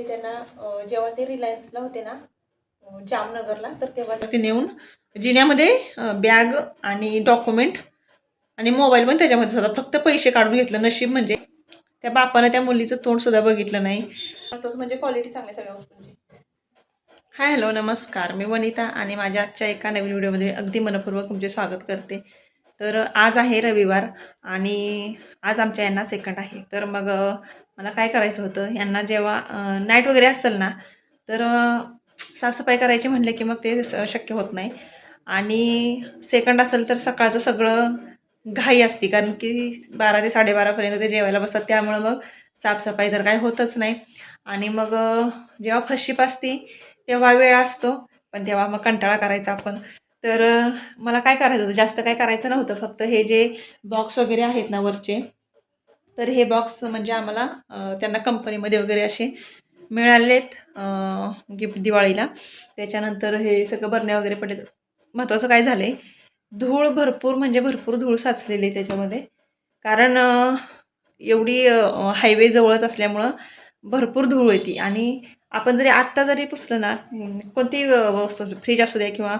हे त्यांना जेव्हा ते रिलायन्सला होते ना जामनगरला तर तेव्हा ते नेऊन जिन्यामध्ये बॅग आणि डॉक्युमेंट आणि मोबाईल पण त्याच्यामध्ये होता फक्त पैसे काढून घेतलं नशीब म्हणजे. त्या बापानं त्या मुलीचं तोंड सुद्धा बघितलं नाही. तोच म्हणजे क्वालिटी चांगली सगळ्या वस्तूंची. हाय हॅलो नमस्कार. मी वनिता आणि माझ्या आजच्या एका नवीन व्हिडिओमध्ये अगदी मनपूर्वक तुमचे स्वागत करते. तर आज आहे रविवार आणि आज आमच्या यांना सेकंड आहे. तर मग मला काय करायचं होतं? यांना जेव्हा नाईट वगैरे असेल ना तर साफसफाई करायची म्हणले की मग ते स- शक्य होत नाही. आणि सेकंड असेल तर सकाळचं सगळं घाई असते कारण की बारा ते साडेबारापर्यंत ते जेवायला बसतात. त्यामुळं मग साफसफाई तर काय होतच नाही. आणि मग जेव्हा फशीप असते तेव्हा वेळ असतो पण तेव्हा मग कंटाळा करायचा आपण. तर मला काय करायचं होतं? जास्त काय करायचं नव्हतं. फक्त हे जे बॉक्स वगैरे आहेत ना वरचे तर हे बॉक्स म्हणजे आम्हाला त्यांना कंपनीमध्ये वगैरे असे मिळालेत गिफ्ट दिवाळीला. त्याच्यानंतर हे सगळं बरण्या वगैरे पडले. महत्त्वाचं काय झालं आहे धूळ भरपूर म्हणजे भरपूर धूळ साचलेली आहे त्याच्यामध्ये. कारण एवढी हायवे जवळच असल्यामुळं भरपूर धूळ येते आणि आपण जरी आत्ता जरी पुसलं ना कोणती कोणतीही वस्तू फ्रीज असू द्या किंवा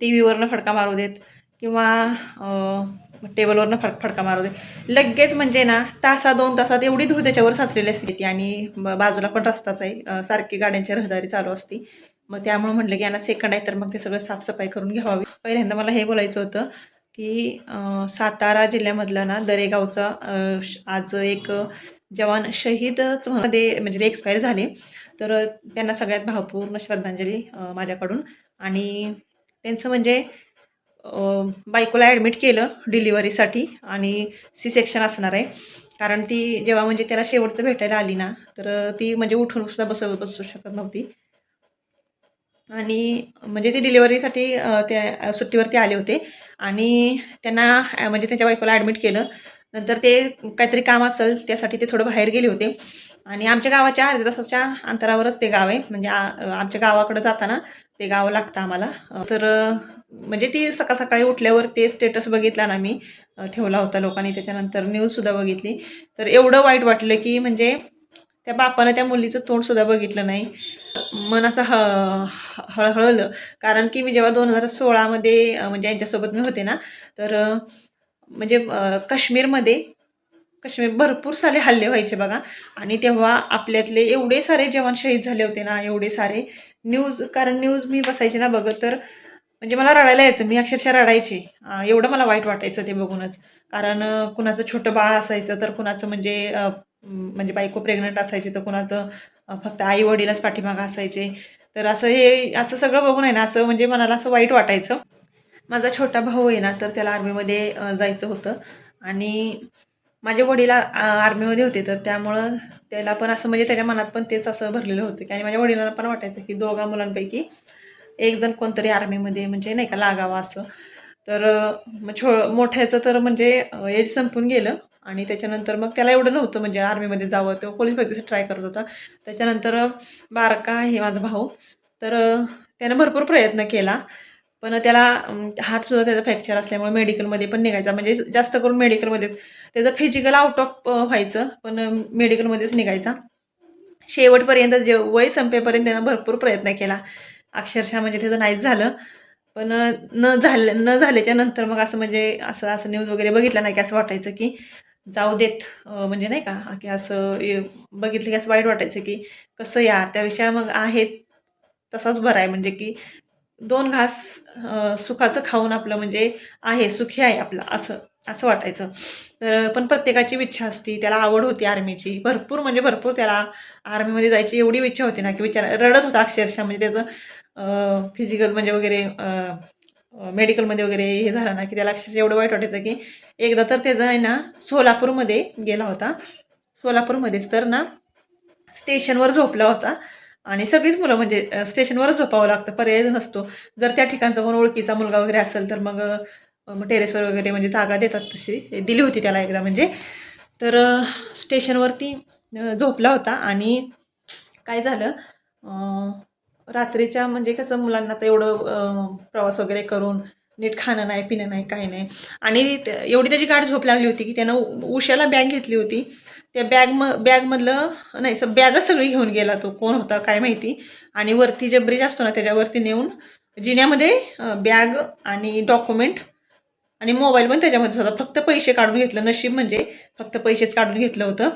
टी व्हीवरनं फडका मारू देत किंवा टेबलवरनं फड फडका मारू दे. लगेच म्हणजे ना तासा दोन तासात एवढी धूळ त्याच्यावर साचलेली असते ती आणि बाजूला पण रस्ताच आहे. सारखी गाड्यांची रहदारी चालू असती. मग त्यामुळे म्हटलं की यांना सेकंड आहे तर मग ते सगळं साफसफाई करून घ्यावी. पहिल्यांदा मला हे बोलायचं होतं की सातारा जिल्ह्यामधला ना दरेगावचा श- आज एक जवान शहीदच मध्ये म्हणजे ते एक्सपायर झाले. तर त्यांना सगळ्यात भावपूर्ण श्रद्धांजली माझ्याकडून. आणि त्यांचं म्हणजे बायकोला ॲडमिट केलं डिलिव्हरीसाठी आणि सी सेक्शन असणार आहे. कारण ती जेव्हा म्हणजे त्याला शेवटचं भेटायला आली ना तर ती म्हणजे उठून सुद्धा बस बसू शकत नव्हती. आणि म्हणजे ते डिलिव्हरीसाठी त्या सुट्टीवरती आले होते. आणि त्यांना म्हणजे त्यांच्या बायकोला ॲडमिट केलं. नंतर ते काहीतरी काम असेल त्यासाठी ते थोडं बाहेर गेले होते. आणि आमच्या गावाच्या अर्ध्या तासाच्या अंतरावरच ते गाव आहे. म्हणजे आमच्या गावाकडं जाताना ते गाव लागतं आम्हाला. तर म्हणजे ती सकाळ सकाळी उठल्यावर ते स्टेटस बघितला ना मी ठेवला होता लोकांनी. त्याच्यानंतर न्यूजसुद्धा बघितली. तर एवढं वाईट वाटलं की म्हणजे त्या बापानं त्या मुलीचं तोंडसुद्धा बघितलं नाही. मन असं ह ह- हळहळलं. कारण की मी जेव्हा दोन हजार सोळामध्ये म्हणजे यांच्यासोबत मी होते ना तर म्हणजे काश्मीरमध्ये कश्मीर भरपूर सारे हल्ले व्हायचे बघा. आणि तेव्हा आपल्यातले एवढे सारे जवान शहीद झाले होते ना एवढे सारे न्यूज कारण न्यूज मी बसायचे ना बघत तर म्हणजे मला रडायला यायचं मी अक्षरशः रडायचे. एवढं मला वाईट वाटायचं ते बघूनच. कारण कुणाचं छोटं बाळ असायचं तर कुणाचं म्हणजे म्हणजे बायको प्रेग्नंट असायची तर कुणाचं फक्त आई वडीलच पाठीमागं असायचे. तर असं हे असं सगळं बघून आहे ना असं म्हणजे मनाला असं वाईट वाटायचं. माझा छोटा भाऊ आहे ना तर त्याला आर्मीमध्ये जायचं होतं. आणि माझे वडील आर्मीमध्ये होते तर त्यामुळं त्याला पण असं म्हणजे त्याच्या मनात पण तेच असं भरलेलं होतं की आणि माझ्या वडिलांना पण वाटायचं की दोघा मुलांपैकी एक जण कोणतरी आर्मीमध्ये म्हणजे नाही का लागावा असं. तर मग छो मोठ्याचं तर म्हणजे एज संपून गेलं आणि त्याच्यानंतर मग त्याला एवढं नव्हतं म्हणजे आर्मीमध्ये जावं. तो पोलीस भरतीसाठी ट्राय करत होता. त्याच्यानंतर बारका आहे माझा भाऊ. तर त्यानं भरपूर प्रयत्न केला. पण त्याला हातसुद्धा त्याचा फ्रॅक्चर असल्यामुळे मेडिकलमध्ये पण निघायचा. म्हणजे जास्त करून मेडिकलमध्येच त्याचं फिजिकल आउट ऑफ व्हायचं पण मेडिकलमध्येच निघायचा. शेवटपर्यंत जे वय संपेपर्यंत त्यानं भरपूर प्रयत्न केला. अक्षरशः म्हणजे त्याचं नाहीच झालं. पण न झालं न झाल्याच्यानंतर मग असं म्हणजे असं असं न्यूज वगैरे बघितलं नाही की असं वाटायचं की जाऊ देत म्हणजे नाही का की असं बघितलं की असं वाईट वाटायचं की कसं यार त्यापेक्षा मग आहेत तसाच बरा आहे. म्हणजे की दोन घास सुखाचं खाऊन आपलं म्हणजे आहे सुखी आहे आपलं असं असं वाटायचं. तर पण प्रत्येकाची इच्छा असती त्याला आवड होती आर्मीची. भरपूर म्हणजे भरपूर त्याला आर्मीमध्ये जायची एवढी इच्छा होती ना की विचार रडत होता अक्षरशः म्हणजे त्याचं फिजिकल म्हणजे वगैरे मेडिकलमध्ये वगैरे हे झालं ना की त्याला अक्षरशः एवढं वाईट वाटायचं की एकदा तर त्याचं आहे ना सोलापूरमध्ये गेला होता. सोलापूरमध्येच तर ना स्टेशनवर झोपला होता. आणि सगळीच मुलं म्हणजे स्टेशनवरच झोपावं लागतं पर्याय नसतो. जर त्या ठिकाणचा कोण ओळखीचा मुलगा वगैरे असेल तर मग मग टेरेसवर वगैरे म्हणजे जागा देतात तशी. दिली होती त्याला एकदा म्हणजे. तर स्टेशनवरती झोपला होता आणि काय झालं? रात्रीच्या म्हणजे कसं मुलांना तर एवढं प्रवास वगैरे करून नीट खाणं नाही पिणं नाही काही नाही. आणि एवढी त्याची गाठ झोप लागली होती की त्यानं उ- उशाला बॅग घेतली होती. त्या बॅग म बॅगमधलं नाही स बॅगच सगळी घेऊन गेला तो कोण होता काय माहिती. आणि वरती जे ब्रिज असतो ना त्याच्यावरती नेऊन जिन्यामध्ये बॅग आणि डॉक्युमेंट आणि मोबाईल पण त्याच्यामध्येच होता. फक्त पैसे काढून घेतलं. नशीब म्हणजे फक्त पैसेच काढून घेतलं होतं.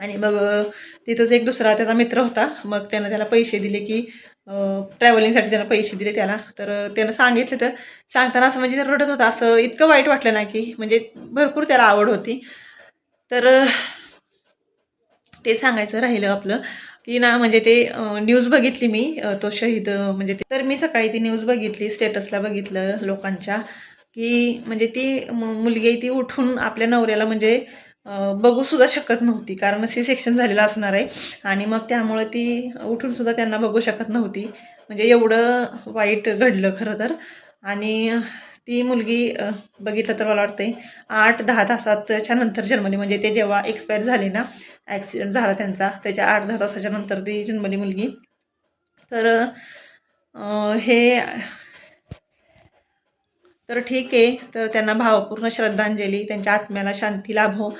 आणि मग तिथंच एक दुसरा त्याचा मित्र होता. मग त्यानं त्याला पैसे दिले की ट्रॅव्हलिंगसाठी त्यानं पैसे दिले त्याला. तर त्यानं सांगितलं तर सांगताना असं म्हणजे रडत होता. असं इतकं वाईट वाटलं ना की म्हणजे भरपूर त्याला आवड होती. तर ते सांगायचं राहिलं आपलं की ना म्हणजे ते न्यूज बघितली मी तो शहीद म्हणजे ते. तर मी सकाळी ती न्यूज बघितली स्टेटसला बघितलं लोकांच्या की म्हणजे ती मुलगी ती उठून आपल्या नवऱ्याला म्हणजे बघूसुद्धा बघू सुद्धा शकत नव्हती. कारण सी सेक्शन झालेलं असणार आहे. आणि मग त्यामुळं ती उठून सुद्धा त्यांना बघू शकत नव्हती. म्हणजे एवढं वाईट घडलं खरं तर. आणि ती मुलगी बघितलं तर मला वाटतंय आठ दहा तासाच्या नंतर जन्मली. म्हणजे ते जेव्हा एक्सपायर झाले ना ॲक्सिडेंट झाला त्यांचा त्याच्या आठ दहा तासाच्या नंतर ती जन्मली मुलगी. तर हे तर ठीक आहे. तर त्यांना भावपूर्ण श्रद्धांजली त्यांच्या आत्म्याला शांती लाभो हो.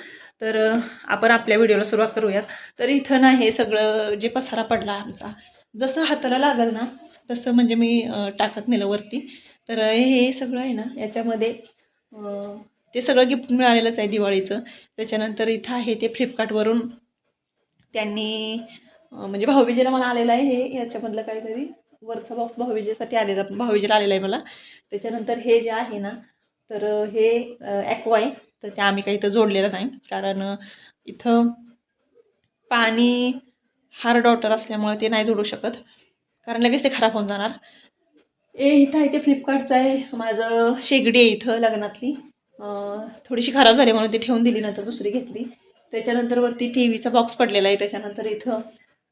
तर आपण आपल्या व्हिडिओला सुरुवात करूयात. तर इथं ना हे सगळं जे पसारा पडला आमचा जसं हाताला लागल ना तसं म्हणजे मी टाकत नेलं वरती. तर हे सगळं आहे ना याच्यामध्ये ते सगळं गिफ्ट मिळालेलंच आहे दिवाळीचं. त्याच्यानंतर इथं आहे ते फ्लिपकार्टवरून त्यांनी म्हणजे भाऊबीजेला मला आलेलं आहे हे याच्यामधलं काहीतरी. वरचा बॉक्स भाऊबीजेसाठी आलेला भाऊबीजेला आलेला आहे मला. त्याच्यानंतर हे जे आहे ना तर हे ॲक्वा आहे. तर ते आम्ही काही इथं जोडलेलं नाही. कारण इथं पाणी हार्ड वॉटर असल्यामुळे ते नाही जोडू शकत. कारण लगेच ते खराब होऊन जाणार. ए इथं आहे ते फ्लिपकार्टचं आहे. माझं शेगडी आहे इथं लग्नातली. थोडीशी खराब झाली म्हणून ती ठेवून दिली नंतर दुसरी घेतली. त्याच्यानंतर वरती टी व्हीचा बॉक्स पडलेला आहे. त्याच्यानंतर इथं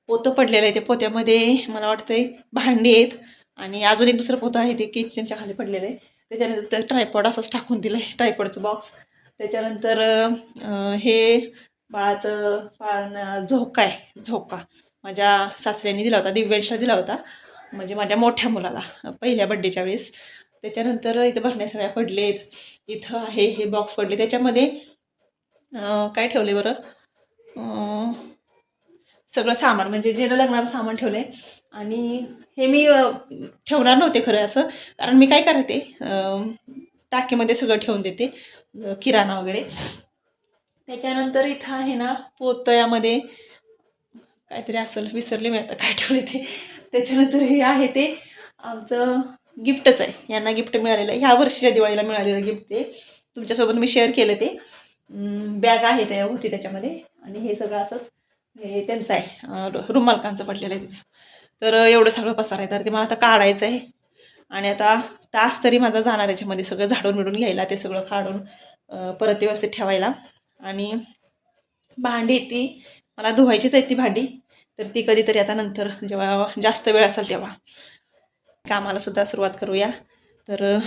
पोतं पडलेलं आहे ते पोत्यामध्ये. मला वाटतंय भांडी आहेत. आणि अजून एक दुसरं पोतं आहे ते किचनच्या खाली पडलेलं आहे. त्याच्यानंतर ट्रायपॉड असंच टाकून दिलं आहे ट्रायपॉडचं बॉक्स त्याच्यानंतर हे बाळाचं बाळांना झोका आहे झोका. माझ्या सासऱ्यांनी दिला होता दिव्यांशला दिला होता. म्हणजे माझ्या मोठ्या मुलाला पहिल्या बड्डेच्या वेळेस. त्याच्यानंतर इथं भरण्या सगळ्या पडलेत. इथं आहे हे बॉक्स पडले. त्याच्यामध्ये काय ठेवले बरं? सगळं सामान म्हणजे जे लग्नाचं सामान ठेवलं आहे आणि हे मी ठेवणार नव्हते खरं असं. कारण मी काय करते टाकीमध्ये सगळं ठेवून देते किराणा वगैरे. त्याच्यानंतर इथं आहे ना पोतयामध्ये काहीतरी असेल विसरले मी आता काय ठेवले ते. त्याच्यानंतर हे आहे ते आमचं गिफ्टच आहे. यांना गिफ्ट मिळालेलं आहे. ह्या वर्षीच्या दिवाळीला मिळालेलं गिफ्ट ते. तुमच्यासोबत मी शेअर केलं ते. बॅग आहे त्या होती त्याच्यामध्ये. आणि हे सगळं असंच हे त्यांचं आहे. रुमालकांचं पडलेलं आहे तर एवढं सगळं पसार आहे. तर ते मला आता काढायचं आहे. आणि आता तास तरी माझा जाणार याच्यामध्ये. सगळं झाडून मिळून घ्यायला ते सगळं काढून परत व्यवस्थित ठेवायला. आणि भांडी ती. मला धुवायचीच आहे ती भांडी. तर ती कधीतरी आता नंतर जेव्हा जास्त वेळ असेल तेव्हा. कामाला सुद्धा सुरुवात करूया. तर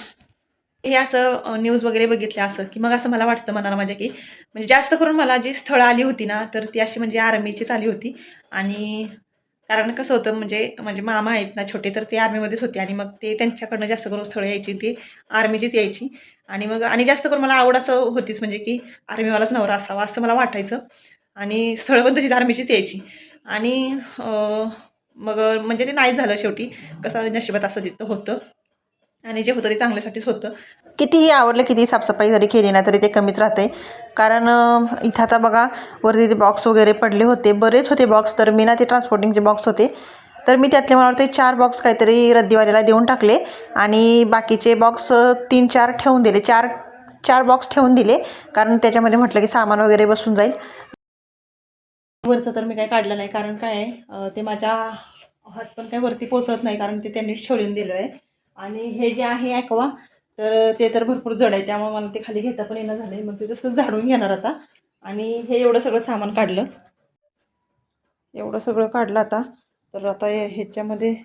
हे असं न्यूज वगैरे बघितलं असं की मग असं मला वाटतं मनाला माझ्या की म्हणजे जास्त करून मला जी स्थळं आली होती ना तर ती अशी म्हणजे आर्मीचीच आली होती. आणि कारण कसं होतं म्हणजे म्हणजे मामा आहेत ना छोटे तर ते आर्मीमध्येच होते आणि मग ते त्यांच्याकडनं जास्त करून स्थळं यायची ती आर्मीचीच यायची. आणि मग आणि जास्त करून मला आवड असं होतीच म्हणजे की आर्मीवालाच नवरा असावा असं मला वाटायचं. आणि स्थळं पण तशीच आर्मीचीच यायची. आणि मग म्हणजे ते नाही झालं शेवटी कसं नशिबात असं तिथं होतं. आणि जे होतं ते चांगल्यासाठीच होतं. कितीही आवडलं किती साफसफाई जरी केली ना तरी ते कमीच राहते. कारण इथं आता बघा वरती ते बॉक्स वगैरे पडले होते. बरेच होते बॉक्स तर मी ना ते ट्रान्सपोर्टिंगचे बॉक्स होते. तर मी त्यातले मला वाटते चार बॉक्स काहीतरी रद्दीवाल्याला देऊन टाकले. आणि बाकीचे बॉक्स तीन चार ठेवून दिले. चार चार बॉक्स ठेवून दिले. कारण त्याच्यामध्ये म्हटलं की सामान वगैरे बसून जाईल. वरचं तर मी काही काढलं नाही. कारण काय ते माझ्या हात पण काही वरती पोचत नाही. कारण ते त्यांनी ठेवून दिलं आहे आणि हे जे आहे ॲक्वा तर ते तर भरपूर जड आहे त्यामुळे मला ते खाली घेता पण येणं झालं मग ते तसंच झाडून घेणार आता. आणि हे एवढं सगळं सामान काढलं. एवढं सगळं काढलं आता. तर आता ह्याच्यामध्ये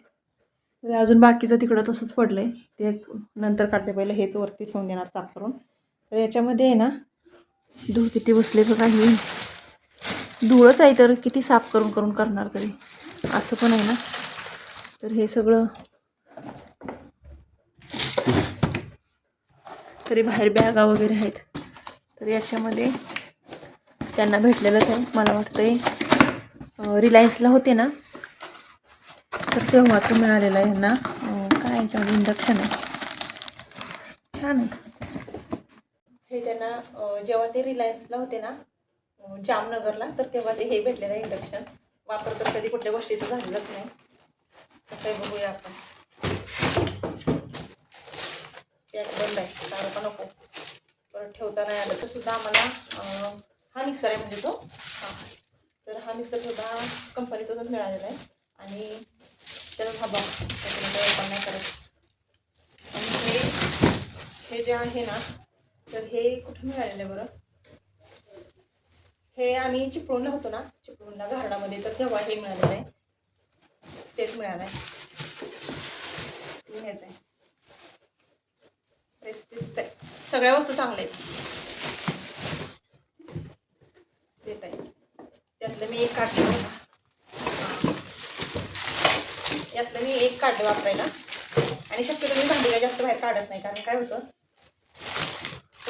अजून बाकीचं तिकडं तसंच पडलं आहे ते नंतर काढते. पहिलं हेच वरती ठेवून देणार साफ करून. तर याच्यामध्ये आहे ना धूळ किती बसले बघा काही धूळच आहे तर किती साफ करून करून करणार तरी. असं पण आहे ना. तर हे सगळं तरी बाहेर बॅगा वगैरे आहेत. तर याच्यामध्ये त्यांना भेटलेलंच आहे. मला वाटतंय रिलायन्सला होते ना? तर तेव्हाच मिळालेलं आहे ह्यांना काय याच्यामध्ये इंडक्शन आहे? छान आहे. हे त्यांना जेव्हा ते रिलायन्सला होते ना जामनगरला तर तेव्हा ते हे भेटलेलं आहे इंडक्शन वापर तर कधी कुठल्या गोष्टीचं झालेलंच नाही. असं बघूया आपण. पॅक बंद आहे. काढू का नको. परत ठेवता नाही आलं तर सुद्धा आम्हाला हा मिक्सर आहे म्हणजे तो. हा. तर हा मिक्सर सुद्धा कंपनीतून मिळालेला आहे. आणि त्याचा हा बॉक्स त्याच्यामध्ये ओपन नाही करत आणि हे हे जे आहे ना तर हे कुठं मिळालेलं आहे बरं? हे आम्ही चिपळूणला होतो ना. चिपळूणला घारडामध्ये. तर तेव्हा हे मिळालेलं आहे. सेट मिळाला आहे. घ्यायचं आहे. सगळ्या वस्तू चांगल्या आहेत. सेट आहे. त्यातलं मी एक काढले यातलं मी एक काढले वापरायला. आणि शक्यतो मी भांडी काय जास्त बाहेर काढत नाही कारण काय होतं?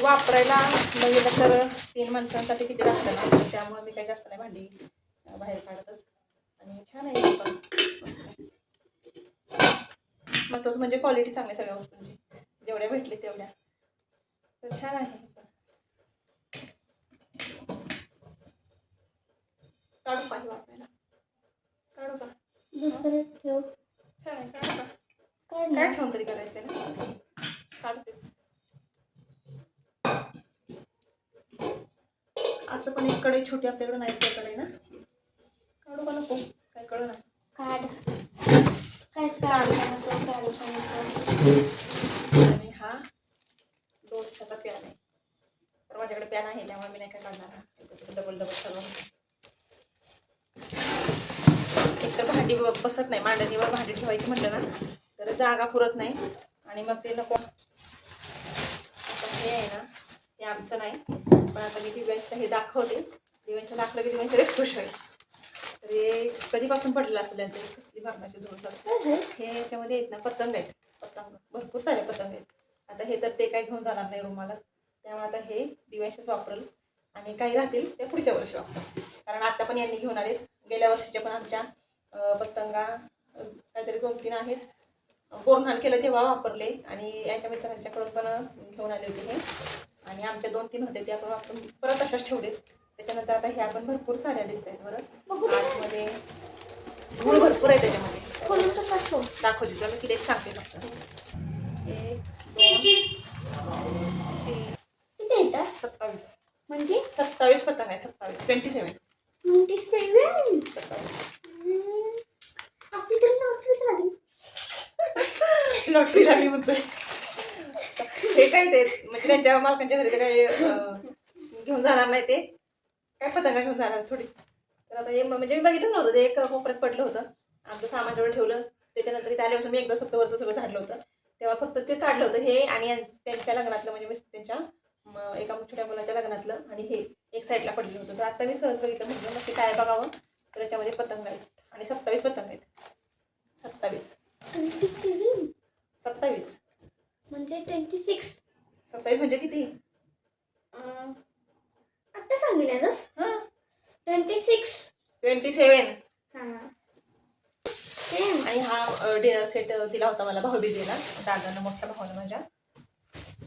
वापरायला म्हणजे तर तीन माणसांसाठी किती लागतं ना? त्यामुळे मी काही जास्त नाही भांडी बाहेर काढतच. आणि छान आहे पण. मग तसं म्हणजे क्वालिटी चांगली आहे सगळ्या वस्तूंची. जेवढ्या भेटले तेवढ्या. तर छान आहे. पण काढू हे वापरायला काढू का? दुसरं ठेव. छान आहे काढू का? काय ठेवून तरी करायचंय ना? काढतेच. असं पण एक कडे छोटी आपल्याकडे नाहीच कडे ना? काढू का नको? काय कळू ना काढ. काय काढ आणि हा दोनशाचा पॅन आहे तर माझ्याकडे पॅन आहे त्यामुळे मी नाही काय काढणार हा डबल डबल सगळं एक तर भांडी ब- बसत नाही मांडणीवर भांडी ठेवायची म्हटलं ना तर जागा पुरत नाही आणि मग ते नको आता हे आहे ना हे आमचं नाही पण आता मी दिव्यांचं हे दाखवते दिव्यांचं दाखवलं की दिव्यांचं लई खुश होईल तर हे कधीपासून पडलेलं असेल त्यांचं हे कसली भरणाची धुळस असते हे याच्यामध्ये आहेत ना पतंग आहेत. पतंग. भरपूर सारे पतंग आहेत. आता हे तर ते काही घेऊन जाणार नाही रुमाला त्यामुळे आता हे दिवाळीचंच वापरल. आणि काही राहतील ते पुढच्या वर्षी वापरल. कारण आता पण यांनी घेऊन आलेत. गेल्या वर्षीच्या पण आमच्या पतंगा काहीतरी दोन तीन आहेत. बोरन्हान केलं तेव्हा वापरले. आणि यांच्या मित्रांच्याकडून पण घेऊन आले होते हे. आणि आमच्या दोन तीन होते. ते आपण वापरून परत अशाच ठेवलेत. त्याच्यानंतर आता हे आपण भरपूर साऱ्या दिसत आहेत बरं. आतमध्ये धूळ भरपूर आहे त्याच्यामध्ये. खोलून तर पाठव दाखवते तुला मी किती एक सांगते फक्त. एक दोन तीन किती येतात सत्तावीस. म्हणजे? सत्तावीस पतंग आहे सत्तावीस. Twenty seven twenty seven. सत्तावीस. आपली तर लागली म्हणतोय. हे काय ते म्हणजे त्यांच्या मालकांच्या घरी ते काय घेऊन जाणार नाही ते. काय पतंगा घेऊन जाणार थोडीच तर आता हे म्हणजे मी बघितलं नव्हतं ते एक कोपऱ्यात पडलं होतं. आमचं सामान जेवढं ठेवलं त्याच्यानंतर इथे आल्यापासून मी एकदा फक्त वरचं सगळं झाडलं होतं. तेव्हा फक्त ते काढलं होतं हे आणि त्यांच्या लग्नातलं म्हणजे त्यांच्या एका छोट्या मुलाच्या लग्नातलं आणि हे एक साईडला पडलेलं होतं. तर आता मी सहज बघितलं म्हटलं मग ते काय बघावं? तर त्याच्यामध्ये पतंग आहेत आणि सत्तावीस पतंग आहेत सत्तावीस ट्वेंटी सेवन सत्तावीस म्हणजे ट्वेंटी सिक्स सत्तावीस म्हणजे किती आत्ता सांगितलं हां ट्वेंटी सिक्स ट्वेंटी सेवन हां आणि हा डिनर सेट दिला होता मला भाऊबीजेला दादानं मोठ्या भावानं माझ्या.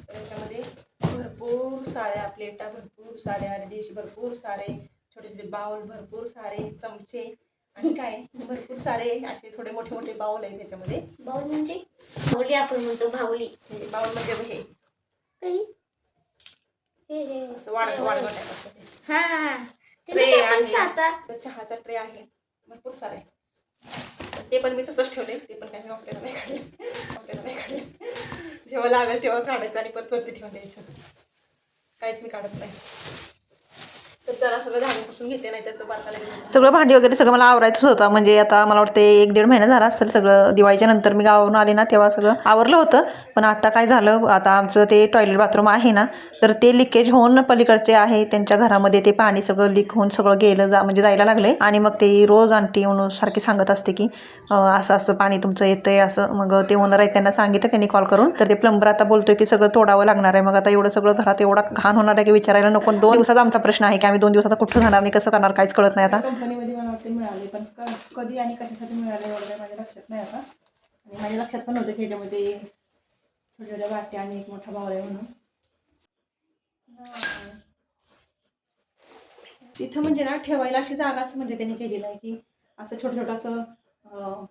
त्याच्यामध्ये भरपूर साऱ्या प्लेटा भरपूर साऱ्या डिश भरपूर सारे छोटे छोटे बाउल भरपूर सारे चमचे आणि काय? भरपूर सारे असे थोडे मोठे मोठे बाउल आहेत त्याच्यामध्ये बाहुली म्हणजे? भावली आपण म्हणतो भावली. हे बाउल म्हणजे हे. हे हे. असं वाढवत आहे. हा. आहे. चहाचा ट्रे आहे. भरपूर सारे. ते पण मी तसंच ठेवले ते पण काही मी वापरायला नाही काढले. वापरायला नाही काढले. जेव्हा लागेल तेव्हा काढायचं आणि परत वरती ठेवून द्यायचं. काहीच मी काढत नाही. तर जरा सगळं घेते नाही तर बारकाला सगळं भांडी वगैरे सगळं मला आवरायचंच होतं. म्हणजे आता मला वाटते एक दीड महिना झाला असेल सगळं. दिवाळीच्या नंतर मी गावावरून आले ना तेव्हा सगळं आवरलं होतं. पण आता काय झालं आता आमचं ते टॉयलेट बाथरूम आहे ना तर ते लिकेज होऊन पलीकडचे आहे त्यांच्या घरामध्ये ते पाणी सगळं लीक होऊन सगळं गेलं जा म्हणजे जायला लागले. आणि मग ते रोज आंटी म्हणून सारखी सांगत असते की असं असं पाणी तुमचं येतंय असं. मग ते ओनर आहेत त्यांना सांगितलं त्यांनी कॉल करून. तर ते प्लंबर आता बोलतोय की सगळं तोडावं लागणार आहे. मग आता एवढं सगळं घरात एवढा घाण होणार आहे की विचारायला नको. दोन दिवसात आमचा प्रश्न आहे की आम्ही दोन दिवसात कुठं जाणार नाही कसं करणार काहीच कळत नाही आता. कंपनीमध्ये मला वाटते मिळाले पण क- कधी आणि कशासाठी मिळाले एवढं माझ्या लक्षात नाही आता. आणि माझ्या लक्षात पण होतं की याच्यामध्ये छोट्या छोट्या वाट्या आणि एक मोठा बावळा आहे म्हणून. तिथं म्हणजे ना ठेवायला अशी जागाच म्हणजे त्यांनी केलेलं आहे की असं छोटं छोटं असं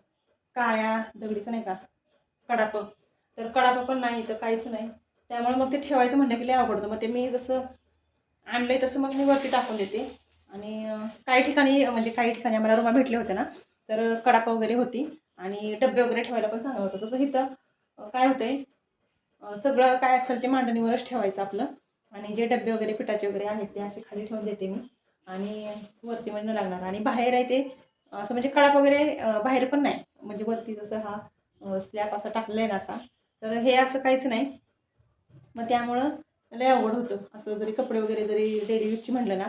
काळ्या दगडीचं नाही का कडाप. तर कडाप पण नाही तर काहीच नाही. त्यामुळे मग ते ठेवायचं म्हणलं की लय मग ते मी जसं आणलंय तसं मग मी वरती टाकून देते. आणि काही ठिकाणी म्हणजे काही ठिकाणी आम्हाला रुमा भेटले होते ना तर कडाप वगैरे होती. आणि डबे वगैरे ठेवायला पण चांगलं होतं. तसं इथं काय होतंय सगळं काय असेल ते मांडणीवरच ठेवायचं आपलं. आणि जे डबे वगैरे पिठाचे वगैरे आहेत ते असे खाली ठेवून देते मी. आणि वरती म्हणजे न लागणार. आणि बाहेर आहे ते असं म्हणजे कडाप वगैरे बाहेर पण नाही. म्हणजे वरती जसं हा स्लॅब असा टाकलेला आहे ना असा. तर हे असं काहीच नाही. मग त्यामुळं लय आवड होतं. असं जरी कपडे वगैरे जरी डेली यूजची म्हटलं ना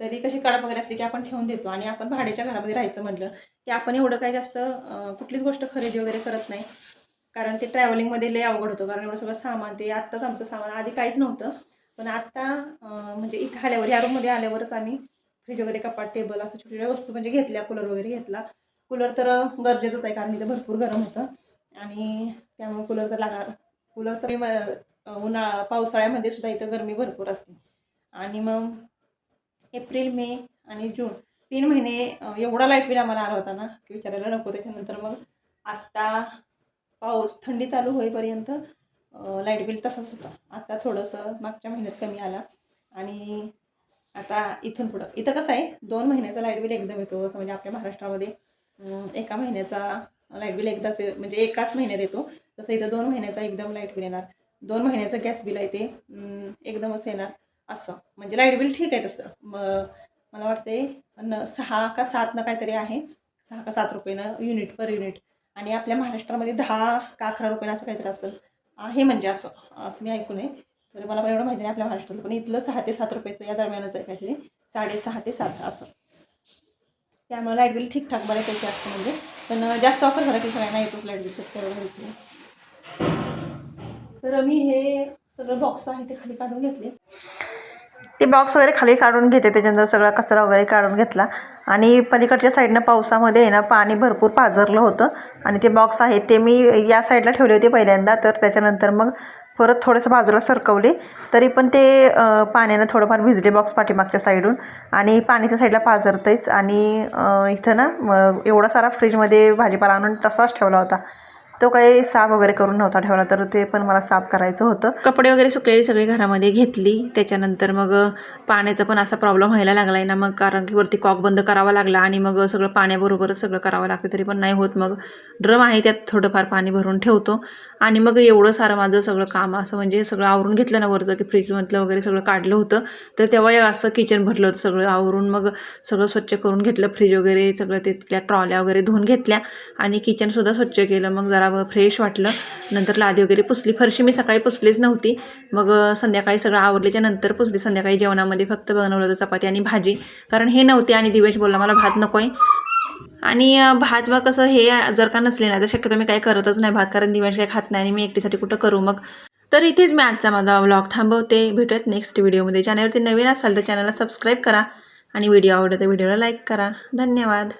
तरी कशी काढप वगैरे असली की आपण ठेवून देतो. आणि आपण भाड्याच्या घरामध्ये राहायचं म्हटलं की आपण एवढं काही जास्त कुठलीच गोष्ट खरेदी वगैरे करत नाही. कारण ते ट्रॅव्हलिंगमध्ये लय अवघड होतं. कारण एवढं सगळं सामान ते आत्ताच आमचं सामान आधी काहीच नव्हतं. पण आत्ता म्हणजे इथं आल्यावर या रूममध्ये आल्यावरच आम्ही फ्रीज वगैरे कपाट टेबल असं छोट्या छोट्या वस्तू म्हणजे घेतल्या कूलर वगैरे घेतला. कूलर तर गरजेचंच आहे. कारण इथं भरपूर गरम होतं. आणि त्यामुळे कूलर तर लागा कूलरचं उन्हाळा पावसाळ्यामध्ये सुद्धा इथं गरमी भरपूर असते. आणि मग एप्रिल मे आणि जून तीन महिने एवढा लाइट बिल आम्हाला आला होता ना की विचारायला नको. त्याच्यानंतर मग आत्ता पाऊस थंडी चालू होईपर्यंत लाइट बिल तसंच होतं. आत्ता थोडंसं मागच्या महिन्यात कमी आला. आणि आता इथून पुढं. इथं कसं आहे दोन महिन्याचा लाइट बिल एकदम येतो. असं म्हणजे आपल्या महाराष्ट्रामध्ये एका महिन्याचा लाइट बिल एकदाच म्हणजे एकाच महिन्यात येतो. तसं इथं दोन महिन्याचा एकदम लाइट बिल येणार. दोन महिन्याचं गॅस बिल आहे ते. एकदमच येणार. असं. म्हणजे लाइट बिल ठीक आहे तसं. मग मला वाटते न सहा का सातनं काहीतरी आहे. सहा का सात रुपयेनं युनिट पर युनिट. आणि आपल्या महाराष्ट्रामध्ये दहा का अकरा रुपयानं असं काहीतरी असेल. आहे म्हणजे असं. असं मी ऐकून आहे. तर मला पण एवढं माहिती नाही आपल्या महाराष्ट्रात पण इथलं सहा ते सात रुपयाचं या दरम्यानच आहे काहीतरी. साडेसहा ते सात असं. त्यामुळे लाइट बिल ठीकठाक बऱ्यापैकी असतं म्हणजे. पण जास्त ऑफर झाला की सगळ्यांना येतोच लाइट बिल. तर तेवढं घ्यायचं नाही. तर मी हे सगळं बॉक्स आहे ते खाली काढून घेतले. ते बॉक्स वगैरे खाली काढून घेते त्याच्यानंतर सगळा कचरा वगैरे काढून घेतला. आणि पलीकडच्या साईडनं पावसामध्ये आहे ना पाणी भरपूर पाझरलं होतं. आणि ते बॉक्स आहे ते मी या साईडला ठेवले होते पहिल्यांदा तर त्याच्यानंतर मग परत थोडंसं बाजूला सरकवले. तरी पण ते पाण्यानं थोडंफार भिजले बॉक्स पाठीमागच्या साईडून आणि पाणी त्या साईडला पाझरतंच आणि इथं ना मग एवढा सारा फ्रीजमध्ये भाजीपाला आणून तसाच ठेवला होता. तो काही साफ वगैरे करून नव्हता ठेवला तर ते पण मला साफ करायचं होतं. कपडे वगैरे सुकलेली सगळी घरामध्ये घेतली. त्याच्यानंतर मग पाण्याचा पण असा प्रॉब्लेम व्हायला लागला आहे ना मग कारण की वरती कॉक बंद करावा लागला आणि मग सगळं पाण्याबरोबरच सगळं करावं लागतं तरी पण नाही होत. मग ड्रम आहे त्यात थोडंफार पाणी भरून ठेवतो. आणि मग एवढं सारं माझं सगळं काम असं म्हणजे सगळं आवरून घेतलं ना वरचं की फ्रीजमधलं वगैरे सगळं काढलं होतं. तर तेव्हा असं किचन भरलं होतं सगळं आवरून. मग सगळं स्वच्छ करून घेतलं फ्रीज वगैरे सगळं तिथल्या ट्रॉल्या वगैरे धुवून घेतल्या. आणि किचनसुद्धा स्वच्छ केलं. मग जरा फ्रेश वाटलं. नंतर लादी वगैरे पुसली. फरशी मी सकाळी पुसलीच नव्हती. मग संध्याकाळी सगळं आवरल्याच्या नंतर पुसली. संध्याकाळी जेवणामध्ये फक्त बनवलं होतं चपाती आणि भाजी. कारण हे नव्हते आणि दिवेश बोलला मला भात नको आहे आणि भात मग कसं हे जर का नसले ना तर शक्यतो मी काही करतच नाही भात कारण दिवेश काही खात नाही आणि मी एकटीसाठी कुठं करू मग? तर इथेच मी आजचा माझा व्लॉग थांबवते. भेटूयात नेक्स्ट व्हिडिओमध्ये चॅनलवरती नवीन असाल तर चॅनलला सबस्क्राईब करा आणि व्हिडिओ आवडतो तर व्हिडिओला लाईक करा. धन्यवाद.